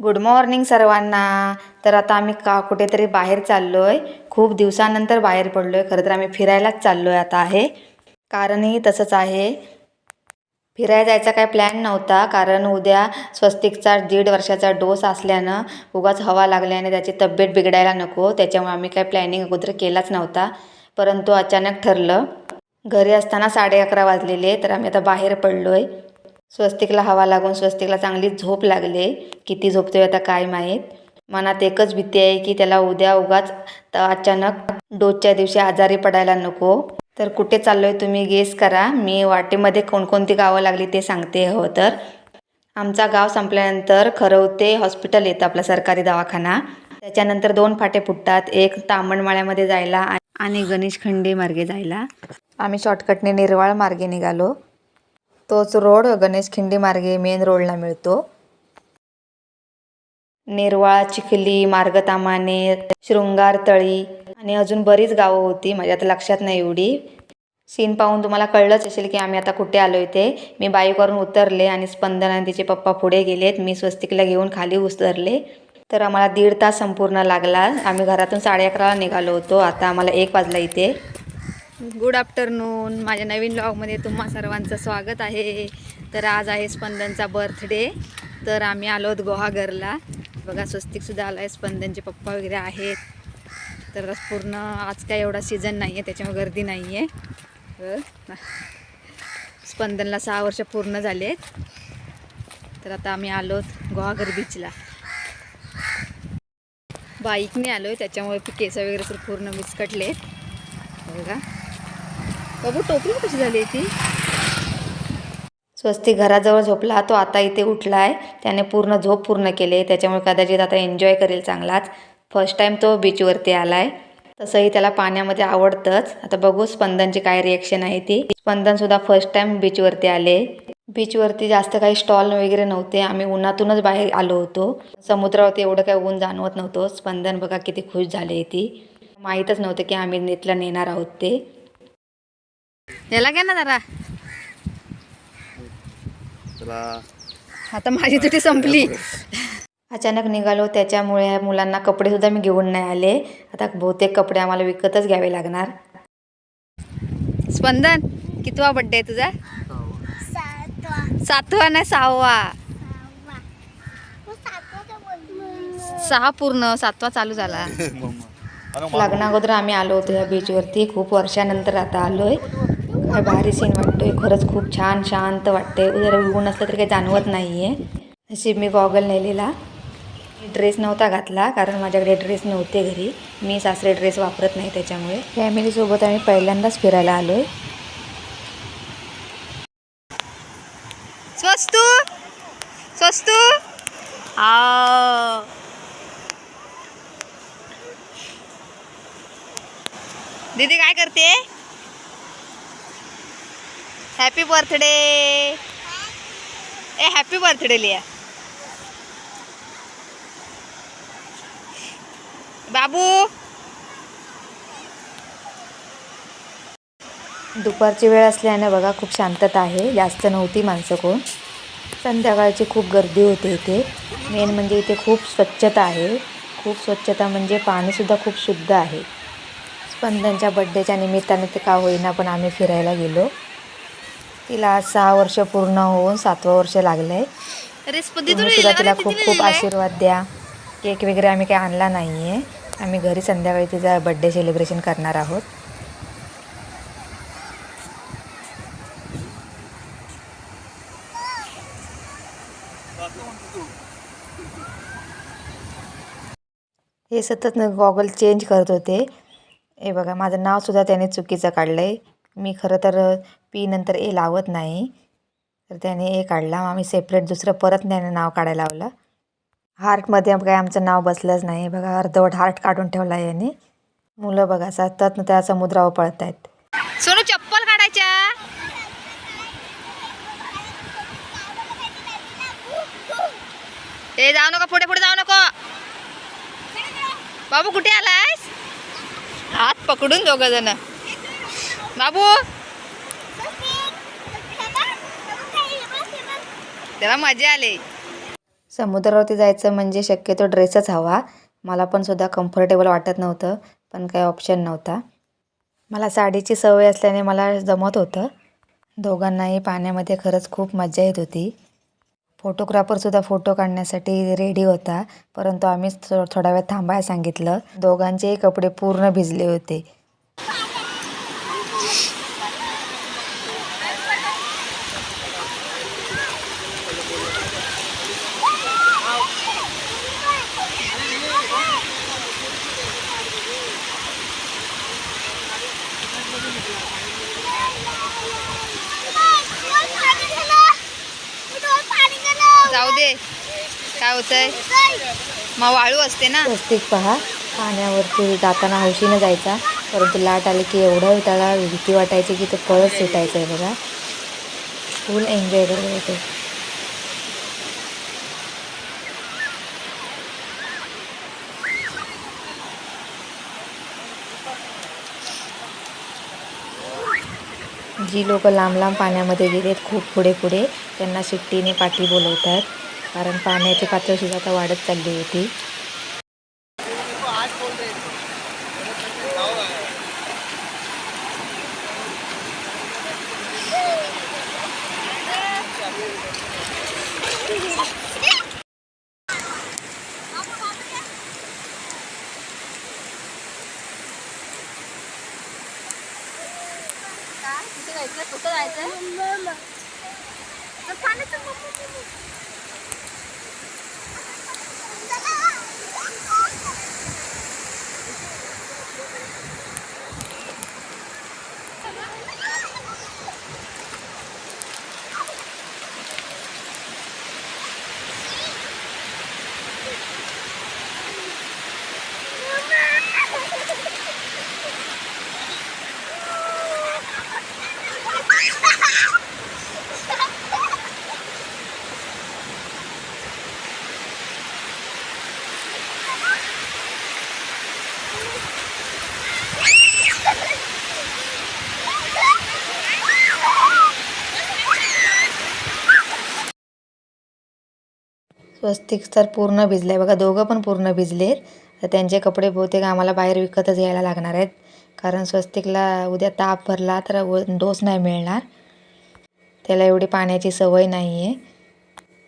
Good morning सर्वांना. तर आता आम्ही का कुठेतरी बाहेर चाललो आहे खूप दिवसानंतर बाहेर पडलो आहे खरं तर आम्ही फिरायलाच चाललो आहे आता आहे. कारणही तसंच आहे. फिरायला जायचा काही प्लॅन नव्हता. कारण उद्या स्वस्तिकचा दीड वर्षाचा डोस असल्यानं उगाच हवा लागल्याने त्याची तब्येत बिघडायला नको. त्याच्यामुळे आम्ही काही प्लॅनिंग अगोदर केलाच नव्हता. परंतु अचानक ठरलं. घरी असताना साडे अकरा वाजलेले. तर आम्ही आता बाहेर पडलो आहे स्वस्तिकला हवा लागून स्वस्तिकला चांगली झोप लागले. किती झोपतोय आता काय माहीत? मनात एकच भीती आहे की त्याला उद्या उगाच अचानक डोसच्या दिवशी आजारी पडायला नको. तर कुठे चाललोय तुम्ही गेस करा. मी वाटेमध्ये कोणकोणती गावं लागली ते सांगते हो तर. आमचा गाव संपल्यानंतर खरवते हॉस्पिटल येतं आपला सरकारी दवाखाना. त्याच्यानंतर दोन फाटे फुटतात. एक तामणमाळ्यामध्ये जायला आणि गणेश खंडे मार्गे जायला. आम्ही शॉर्टकटने निर्वाळ मार्गे निघालो. तोच रोड गणेश खिंडी मार्गे मेन रोडला मिळतो. निर्वाळ चिखली मार्गतामाने शृंगार तळी आणि अजून बरीच गावं होती माझ्या आता लक्षात नाही एवढी. सीन पाहून तुम्हाला कळलंच असेल की आम्ही आता कुठे आलो इथे. मी बाईकवरून उतरले आणि स्पंदन आणि तिचे पप्पा पुढे गेलेत. मी स्वस्तिकला घेऊन खाली उतरले. तर आम्हाला दीड तास संपूर्ण लागला. आम्ही घरातून साडे अकराला निघालो होतो. आता आम्हाला एक वाजला इथे. गुड आफ्टरनून माझ्या नवीन ब्लॉगमध्ये तुम्हा सर्वांचं स्वागत आहे. तर आज आहे स्पंदनचा बर्थडे तर आम्ही आलो आहोत गोहागरला. बघा स्वस्तिकसुद्धा आला आहे स्पंदनचे पप्पा वगैरे आहेत. तर पूर्ण आज काय एवढा सीझन नाही आहे त्याच्यामुळे गर्दी नाही आहे स्पंदनला सहा वर्ष पूर्ण झाले. तर आता आम्ही आलो आहोत बीचला बाईकने आलो आहे त्याच्यामुळे केसं केस वगैरे तर पूर्ण विस्कटले बघा. बाबू टोपली कशी झाली ती? स्वस्ती घराजवळ झोपला तो आता इथे उठला आहे त्याने पूर्ण झोप पूर्ण केले. त्याच्यामुळे कदाचित आता एन्जॉय करेल चांगलाच. फर्स्ट टाईम तो बीचवरती आला आहे तसंही त्याला पाण्यामध्ये आवडतंच. आता बघू स्पंदनची काय रिएक्शन आहे ती. स्पंदनसुद्धा फर्स्ट टाईम बीचवरती आले. बीचवरती जास्त काही स्टॉल वगैरे नव्हते. आम्ही उन्हातूनच बाहेर आलो होतो. समुद्रावरती एवढं काही ऊन जाणवत नव्हतं. स्पंदन बघा किती खुश झाले ती. माहीतच नव्हतं की आम्ही नेतला नेणार आहोत ते. याला घ्या ना जरा. आता माझी तुटी संपली. अचानक निघालो त्याच्यामुळे मुलांना कपडे सुद्धा मी घेऊन नाही आले. आता बहुतेक कपडे आम्हाला विकतच घ्यावे लागणार. स्पंदन कितवा बड्डे आहे तुझा? सातवा. नाही सहावा? सहा पूर्ण सातवा चालू झाला. लग्ना अगोदर आम्ही आलो होतो या बीचवरती खूप वर्षानंतर आता आलोय. काय भारी सीन वाटतोय. खरंच खूप छान शांत वाटते जरा ऊन असलं तरी काही जाणवत नाही आहे नशीब मी गॉगल नेलेला. ड्रेस नव्हता घातला कारण माझ्याकडे ड्रेस नव्हते घरी. मी सासरे ड्रेस वापरत नाही त्याच्यामुळे. फॅमिलीसोबत आम्ही पहिल्यांदाच फिरायला आलो स्वस्तू? स्वस्तू? आ दीदी काय करते? हॅपी बर्थडे ए हॅपी बर्थडे लिया. बाबू. दुपारची वेळ असल्याने बघा खूप शांतता आहे. जास्त नव्हती माणसं कोण. संध्याकाळची खूप गर्दी होते इथे. मेन म्हणजे इथे खूप स्वच्छता आहे. खूप स्वच्छता म्हणजे पाणीसुद्धा खूप शुद्ध आहे. स्पंदनच्या बड्डेच्या निमित्ताने ते का होईना पण आम्ही फिरायला गेलो. तिला आज सहा वर्ष पूर्ण होऊन सातवं वर्ष लागलं आहे तुम्ही सुद्धा तिला खूप खूप आशीर्वाद द्या. केक वगैरे आम्ही काही आणला नाही आहे आम्ही घरी संध्याकाळी तिचा बड्डे सेलिब्रेशन करणार आहोत. हे सतत न गॉगल चेंज करत होते. हे बघा माझं नावसुद्धा त्याने चुकीचं काढलं आहे मी खरं तर पी नंतर ए लावत नाही. तर त्याने ए काढला. मग आम्ही सेपरेट दुसरं परत त्याने नाव काढायला लावलं. हार्टमध्ये काय आमचं नाव बसलंच नाही. बघा अर्धवट हार्ट काढून ठेवला आहे याने. मुलं बघा सतत त्या समुद्रावर पळत आहेत सोनू चप्पल काढायच्या. ए जाऊ नको पुढे पुढे जाऊ नको. बाबू कुठे आलायस? हात पकडून दोघ जण. बाबू. त्याला मजा आली. समुद्रावरती जायचं म्हणजे शक्यतो ड्रेसच हवा. मला पण सुद्धा कम्फर्टेबल वाटत नव्हतं पण काही ऑप्शन नव्हता. मला साडीची सवय असल्याने मला जमत होतं. दोघांनाही पाण्यामध्ये खरंच खूप मजा येत होती. फोटोग्राफरसुद्धा फोटो काढण्यासाठी रेडी होता परंतु आम्ही थो थोडा वेळ थांबायला सांगितलं. दोघांचेही कपडे पूर्ण भिजले होते. जाऊ दे. काय होतंय? मग वाळू असते ना? स्वस्तिक पहा पाण्यावरती जाताना हौशीनं जायचा. परंतु लाट आली की एवढं त्याला भीती वाटायची की तो पळत सुटायचं आहे बघा. फुल एन्जॉय करत होते. जी लोक लांब लांब पाण्यामध्ये गेलेत खूप पुढे पुढे त्यांना शिट्टीने पाठी बोलवतात. कारण पाण्याची पातळीसुद्धा आता वाढत चालली होती जायचं कुठं जायचं स्वस्तिक तर पूर्ण भिजलं आहे बघा दोघं पण पूर्ण भिजले तर त्यांचे कपडे बहुतेक आम्हाला बाहेर विकतच यायला लागणार आहेत. कारण स्वस्तिकला उद्या ताप भरला तर व डोस नाही मिळणार. त्याला एवढी पाण्याची सवय नाही आहे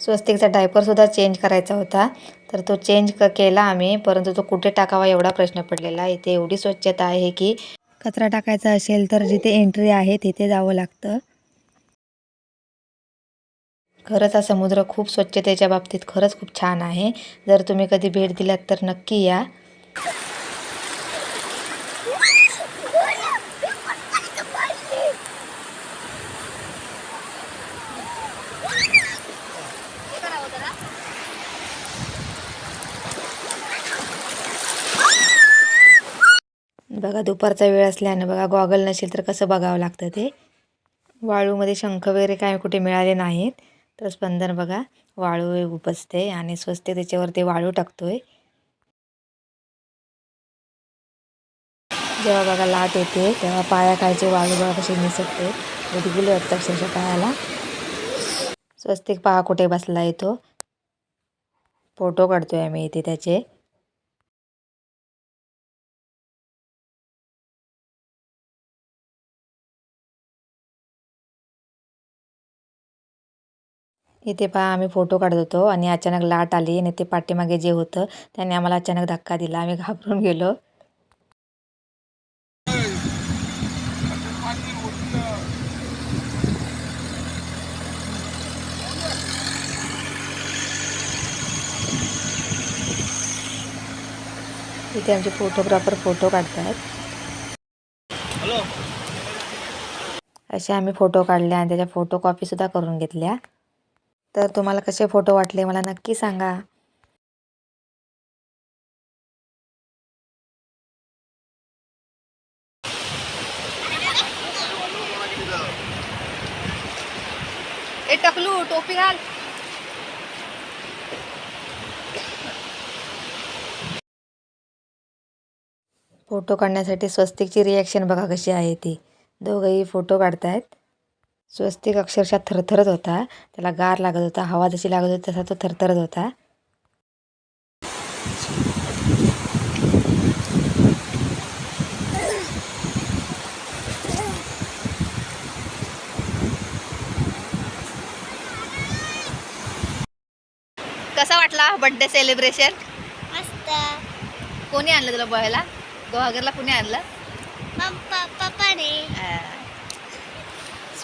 स्वस्तिकचा डायपरसुद्धा चेंज करायचा होता. तर तो चेंज क केला आम्ही परंतु तो कुठे टाकावा एवढा प्रश्न पडलेला. इथे एवढी स्वच्छता आहे की कचरा टाकायचा असेल तर जिथे एंट्री आहे तिथे जावं लागतं. खरंच हा समुद्र खूप स्वच्छतेच्या बाबतीत खरंच खूप छान आहे. जर तुम्ही कधी भेट दिलात तर नक्की या. बघा दुपारचा वेळ असल्याने बघा गॉगल नसेल तर कसं बघावं लागतं ते? वाळूमध्ये शंख वगैरे काय कुठे मिळाले नाहीत. तर स्पंदन बघा वाळू उपसते आणि स्वस्त त्याच्यावरती वाळू वाळू टाकतोय. जेव्हा बघा लाट येते तेव्हा पाया खायचे वाळू बघा कसे निसटते. गुदगुले वाटतं अक्षरशः पायाला. स्वस्तिक पहा कुठे बसला येतो. फोटो काढतोय आम्ही इथे त्याचे. इथे पहा आम्ही फोटो काढत होतो आणि अचानक लाट आली आणि ते पाठीमागे जे होतं त्याने आम्हाला अचानक धक्का दिला. आम्ही घाबरून गेलो. इथे आमचे फोटोग्राफर फोटो काढतात असे आम्ही फोटो काढले आणि त्याच्या फोटो कॉपीसुद्धा करून घेतल्या. तर तुम्हाला कसे फोटो वाटले मला नक्की सांगा. ए टकलू टोपी घाल. फोटो काढण्यासाठी स्वस्तिकची रिॲक्शन बघा कशी आहे ती. दोघंही फोटो काढतायत. स्वस्तिक अक्षरशः थरथरत होता. त्याला गार लागत होता हवा जशी लागत होती तसा तो थरथरत होता. कसा वाटला बर्थडे सेलिब्रेशन मस्त. कोणी आणलं तुला बघायला गोहागरला कोणी आणलं? पप्पा पप्पाने.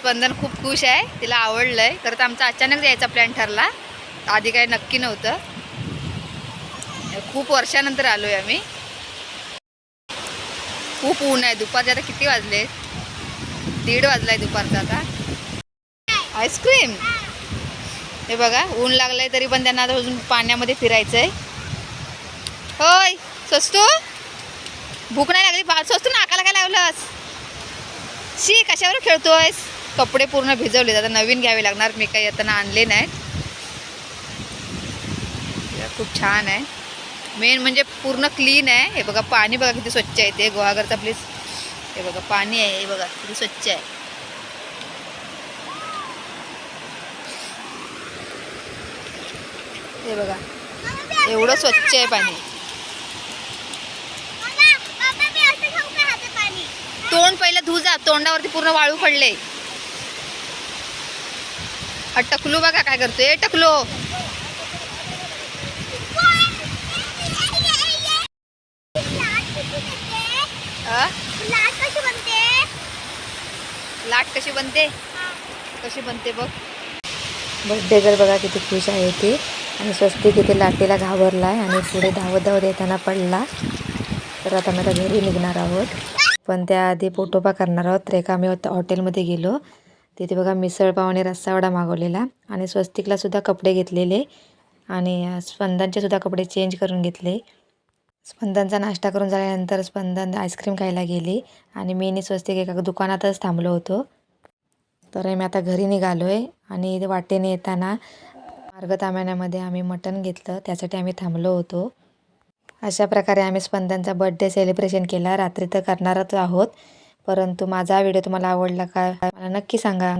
स्पंदन खूप खुश आहे तिला आवडलंय. खरं तर आमचा अचानक यायचा प्लॅन ठरला. आधी काही नक्की नव्हतं. खूप वर्षानंतर आलोय आम्ही. खूप ऊन आहे. दुपारचे आता किती वाजले? दीड वाजलाय दुपारचा आता. आईस्क्रीम हे बघा ऊन लागलंय तरी पण त्यांना आता अजून पाण्यामध्ये फिरायचं आहे होय स्वस्तू? भूक नाही लागली. बा स्वस्तू नाकाला काय लावलंस? शी कशावर खेळतोयस? कपडे पूर्ण भिजवले आता नवीन घ्यावे लागणार. मी काही येताना आणले नाहीत हे खूप छान आहे. मेन म्हणजे पूर्ण क्लीन आहे. हे बघा पाणी बघा किती स्वच्छ आहे ते. गुहागरचा प्लीज हे बघा पाणी आहे. हे बघा किती स्वच्छ आहे. हे बघा एवढं स्वच्छ आहे पाणी. तोंड पहिलं धू जा तोंडावरती पूर्ण वाळू पडले. टकलू बघा काय करतोय. टकलो. लाट कशी बनते लाट कशी बनते? कशी बनते बघ. बर्थडे जर बघा किती खुश आहे ती. आणि स्वस्तिक इथे लाटेला घाबरला आहे आणि पुढे धावत धावत येताना पडला. तर आता मी आता घरी निघणार आहोत. पण त्याआधी पोटोपा करणार आहोत. तर एका आम्ही हॉटेलमध्ये गेलो. तिथे बघा मिसळपाव आणि रस्सावडा मागवलेला आणि स्वस्तिकलासुद्धा कपडे घेतलेले आणि स्पंदनचेसुद्धा सुद्धा कपडे चेंज करून घेतले. स्पंदनचा नाश्ता करून झाल्यानंतर स्पंदन आईस्क्रीम खायला गेली आणि मी आणि स्वस्तिक एका दुकानातच थांबलो होतो. तर मी आता घरी निघालो आहे आणि इथे वाटेने येताना मार्गताम्यानामध्ये आम्ही मटण घेतलं त्यासाठी आम्ही थांबलो होतो. अशा प्रकारे आम्ही स्पंदनचा बड्डे सेलिब्रेशन केला. रात्री तर करणारच आहोत. परंतु माझा व्हिडिओ तुम्हाला आवडला का? मला नक्की सांगा.